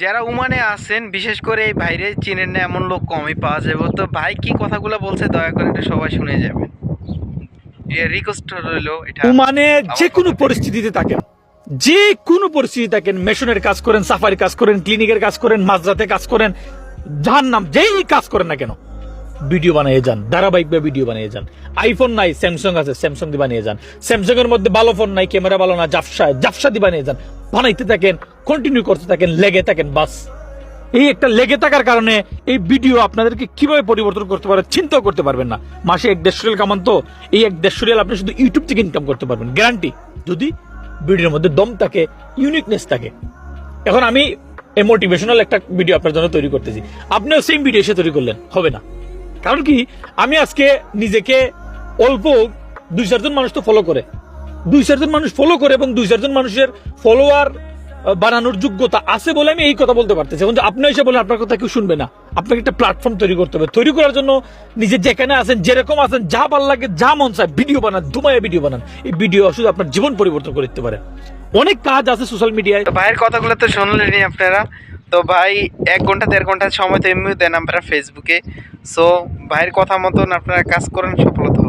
যারা উমানে আছেন বিশেষ করে এই ভাইরে চিনেন না এমন লোক কমই পাওয়া যাবে তো ভাই কি কথাগুলো বলছে দয়া করে এটা সবাই শুনে যাবেন। রিকোয়েস্ট রইল এটা ওমানে যে কোনো পরিস্থিতিতে থাকেন। যে কোনো পরিস্থিতি থাকেন মেশনের কাজ করেন সাফারি কাজ করেন ক্লিনিকের কাজ করেন মাঝরাতে কাজ করেন যার নাম যেই কাজ করেন না কেন ভিডিও বানিয়ে যান ধারাবাহিক ভিডিও বানিয়ে যান। আইফোন নাই স্যামসাং আছে স্যামসাং দিয়ে বানিয়ে যান। স্যামসাং এর মধ্যে ভালো ফোন নাই ক্যামেরা ভালো না জাফসা জাফসা দিয়ে বানিয়ে যান। বানাইতে থাকেন কন্টিনিউ করতে থাকেন, লেগে থাকেন, বাস। এই একটা লেগে থাকার কারণে এই ভিডিও আপনাদেরকে কীভাবে পরিবর্তন করতে পারে চিন্তাও করতে পারবেন না। মাসে এক দেড়শো রিয়াল কামান তো, এই এক দেড়শো রিয়াল আপনি শুধু ইউটিউব থেকে ইনকাম করতে পারবেন গ্যারান্টি যদি ভিডিওর মধ্যে দম থাকে ইউনিকনেস থাকে। এখন আমি মোটিভেশনাল একটা ভিডিও আপনার জন্য তৈরি করতেছি। আপনিও সেম ভিডিও এসে তৈরি করলেন, হবে না। কারণ কি, আমি আজকে নিজেকে অল্প দুই চারজন মানুষ তো ফলো করে। দুই চারজন মানুষ ফলো করে এবং দুই চারজন মানুষের ফলোয়ার বানানোর যোগ্যতা আছে বলে আমি এই কথা বলতে পারতেছি। এখন আপনি এসে বলেন, আপনার কথা কেউ শুনবে না। আপনাকে একটা প্ল্যাটফর্ম তৈরি করতে হবে। তৈরি করার জন্য নিজে যেখানে আছেন, যেরকম আছেন, যা ভালো লাগে, যা মন চায় ভিডিও বানান দুমায়া ভিডিও বানান। এই ভিডিও শুধু আপনার জীবন পরিবর্তন করে দিতে পারে। অনেক কাজ আছে সোশ্যাল মিডিয়ায় ভাইয়ের কথাগুলো তো শুনলেনই আপনারা। তো ভাই, এক ঘণ্টা, দেড় ঘণ্টা সময় তো এমনিও দেন আপনারা ফেসবুকে সো ভাইয়ের কথা মতন আপনারা কাজ করেন সফলতা।